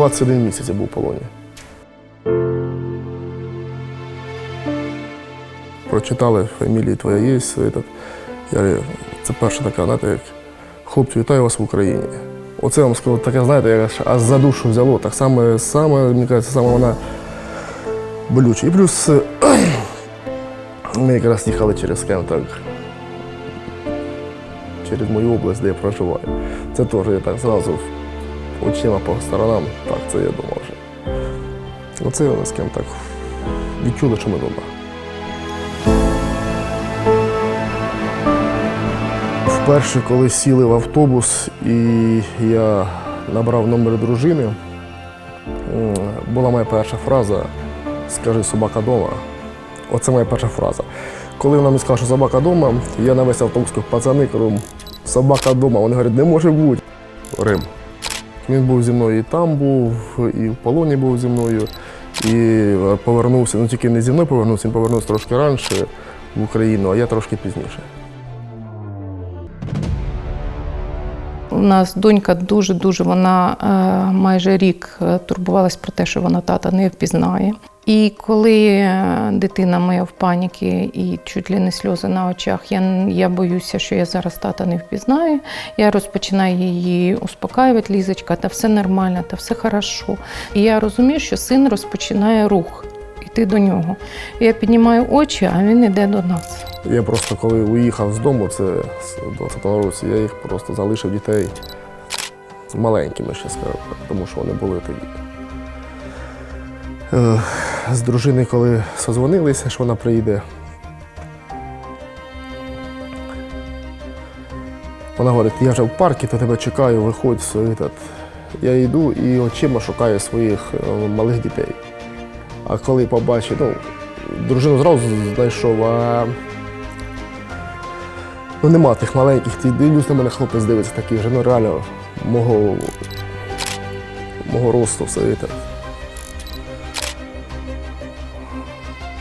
21 місяць я був в полоні. Прочитали фамілії твоя є. Я це перша така, знаєте, як хлопці, вітаю вас в Україні. Оце вам скажу, таке, знаєте, як аж- за душу взяло. Так само, саме, мені кажеться, саме вона болюча. І плюс ми якраз їхали через скажімо так, через мою область, де я проживаю. Це теж я так зразу очима по сторонам, так, це я думав вже. Оце я з ким так відчули, що ми вдома. Вперше, коли сіли в автобус і я набрав номер дружини, була моя перша фраза Скажи собака дома. Оце моя перша фраза. Коли вона мені сказала, що собака вдома, я на весь автобус пацани, кажу, собака вдома. Вони говорять, не може бути. Рим. Він був зі мною і там був, і в полоні був зі мною, і е, повернувся, ну тільки не зі мною повернувся, він повернувся трошки раніше в Україну, а я трошки пізніше. У нас донька дуже-дуже вона е, майже рік е, турбувалась про те, що вона тата не впізнає. І коли е, дитина моя в паніки і чуть ли не сльози на очах, я, я боюся, що я зараз тата не впізнаю. Я розпочинаю її успокаювати, Лізочка, та все нормально, та все хорошо. І я розумію, що син розпочинає рух йти до нього. Я піднімаю очі, а він йде до нас. Я просто коли уїхав з дому, це 20-го році, я їх просто залишив дітей маленькими, ще скажу, тому що вони були тоді. Е, З дружиною, коли созвонилися, що вона приїде. Вона говорить, я вже в парку, то тебе чекаю, виходь. Я йду і очима шукаю своїх е, малих дітей. А коли побачив, ну, дружину зразу знайшов, а ну, нема тих маленьких, ти дивлюсь на мене, хлопець дивиться такий вже, ну реально мого, мого росту все це.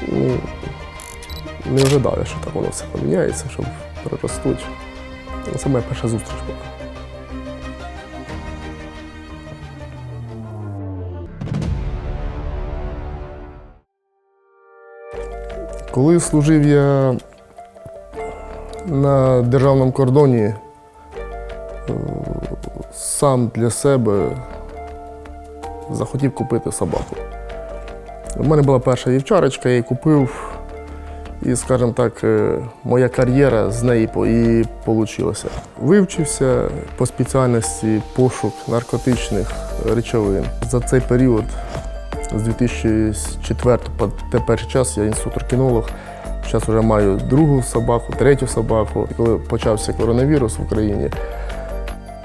Ну, не ожидав що так воно все поміняється, щоб переростуть. Ну, Це моя перша зустріч була. Коли служив я на державному кордоні, е, сам для себе захотів купити собаку. У мене була перша вівчарочка, я її купив, і, скажімо так, е, моя кар'єра з неї і вийшла. Вивчився по спеціальності пошук наркотичних речовин. За цей період з 2004 по теперішній час я інструктор-кінолог. Зараз вже маю другу собаку, третю собаку. Коли почався коронавірус в Україні,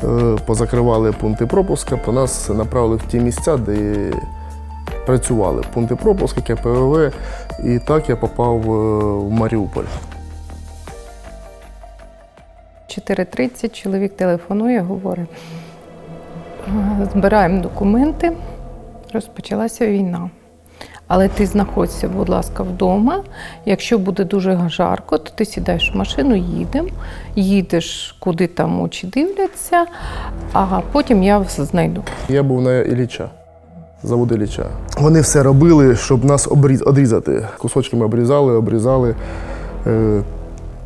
е, позакривали пункти пропуска, то нас направили в ті місця, де працювали пункти пропуска, КПВВ, і так я попав е, в Маріуполь. 4.30 чоловік телефонує, говорить, «Е, збираємо документи, розпочалася війна. Але ти знаходься, будь ласка, вдома. Якщо буде дуже жарко, то ти сідаєш в машину, їдемо, їдеш, куди там очі дивляться, а потім я вас знайду. Я був на Ілліча, завод Ілліча. Вони все робили, щоб нас обріз- одрізати. Кусочками обрізали, обрізали. Е,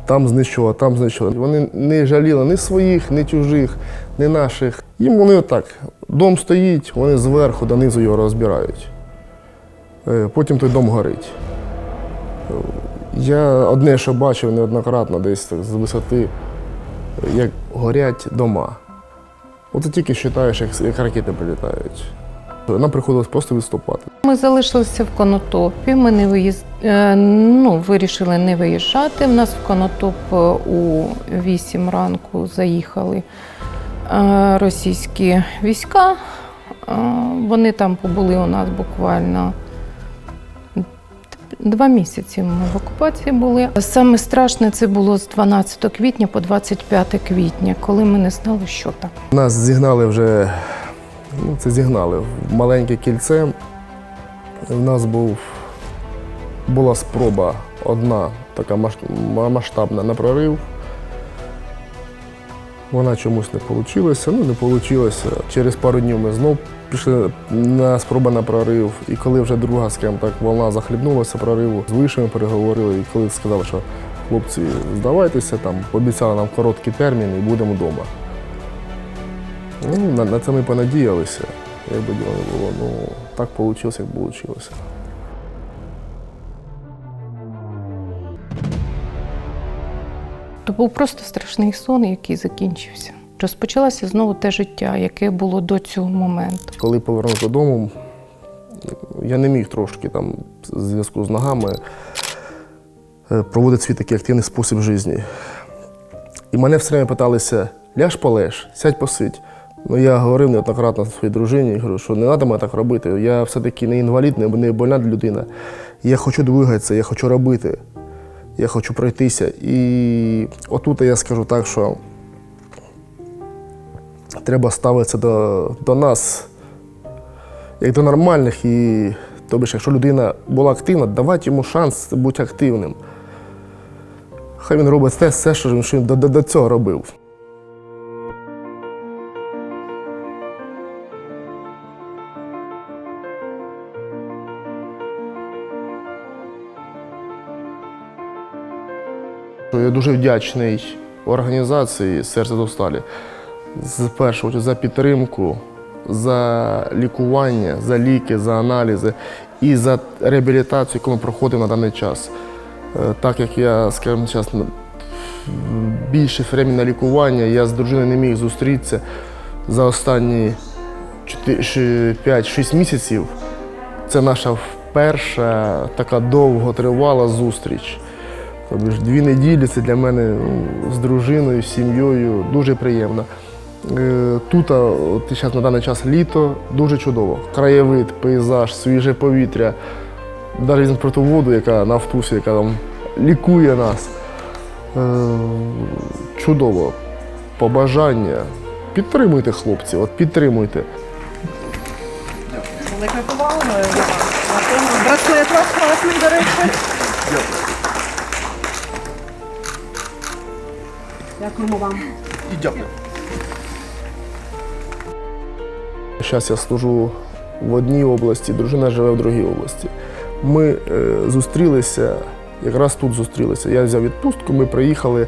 Там знищували, там знищували. Вони не жаліли ні своїх, ні чужих, ні наших. Їм вони отак. Дом стоїть, вони зверху донизу його розбирають. Е, Потім той дом горить. Я одне, що бачив неоднократно, десь з висоти, як горять дома. От ти тільки вважаєш, як, як ракети прилітають. Нам приходилось просто відступати. Ми залишилися в Конотопі. Ми не виїзд... е, ну, вирішили не виїжджати. В нас в Конотоп е, у 8 ранку заїхали російські війська. Е, Вони там побули у нас буквально два місяці. Ми в окупації були. Саме страшне це було з 12 квітня по 25 квітня, коли ми не знали, що там. Нас зігнали вже, ну це зігнали в маленьке кільце. У нас був, була спроба одна така масштабна на прорив. Вона чомусь не вийшла. Ну, не вийшло. Через пару днів ми знов пішли на спроба на прорив. І коли вже друга, скажімо так, волна захлібнулася прориву, з вишами переговорили, і коли сказали, що хлопці, здавайтеся, там пообіцяли нам короткий термін і будемо вдома. Ну, на, на це ми понадіялися. Як би діло не було, ну так вийшло, як вийшло. То був просто страшний сон, який закінчився. Розпочалося знову те життя, яке було до цього моменту. Коли повернувся додому, я не міг трошки там в зв'язку з ногами е, проводити свій такий активний спосіб життя. І мене все время питалися: ляж полеж, сядь посидь. Ну я говорив неоднократно своїй дружині, говорю, що не треба мене так робити. Я все-таки не інвалід, не не больна людина. Я хочу двигатися, я хочу робити, я хочу пройтися. І отут я скажу так, що треба ставитися до, до нас як до нормальних. І тобі якщо людина була активна, давати йому шанс бути активним. Хай він робить те, все, що він до, до, до цього робив. Я дуже вдячний організації Серце до сталі з першого за підтримку, за лікування, за ліки, за аналізи і за реабілітацію, яку ми проходимо на даний час. Е, Так як я, скажімо, зараз більше времени на лікування, я з дружиною не міг зустрітися за останні 5-6 місяців. Це наша перша така довготривала зустріч. Тобто ж дві неділі це для мене ну, з дружиною, з сім'єю дуже приємно. Е, Тут от зараз на даний час літо дуже чудово. Краєвид, пейзаж, свіже повітря. Навіть про ту воду, яка на автусі, яка там лікує нас. Е, Чудово. Побажання. Підтримуйте хлопців, от підтримуйте. Велика повага вас. Браслет класний, до речі. Дякуємо вам. Зараз я служу в одній області, дружина живе в другій області. Ми е, зустрілися, якраз тут зустрілися. Я взяв відпустку, ми приїхали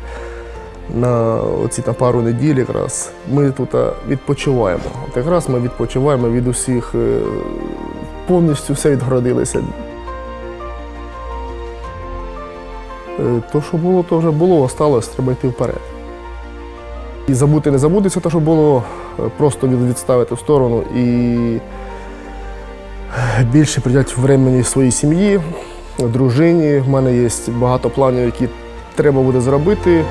на оці на пару неділь якраз. Ми тут е, відпочиваємо. От якраз ми відпочиваємо від усіх, е, повністю все відгородилися. Е, То, що було, то вже було, осталось, треба йти вперед. І забути не забудеться те, що було, е, просто від- відставити в сторону і більше приділяти времени своїй сім'ї, дружині. В мене є багато планів, які треба буде зробити.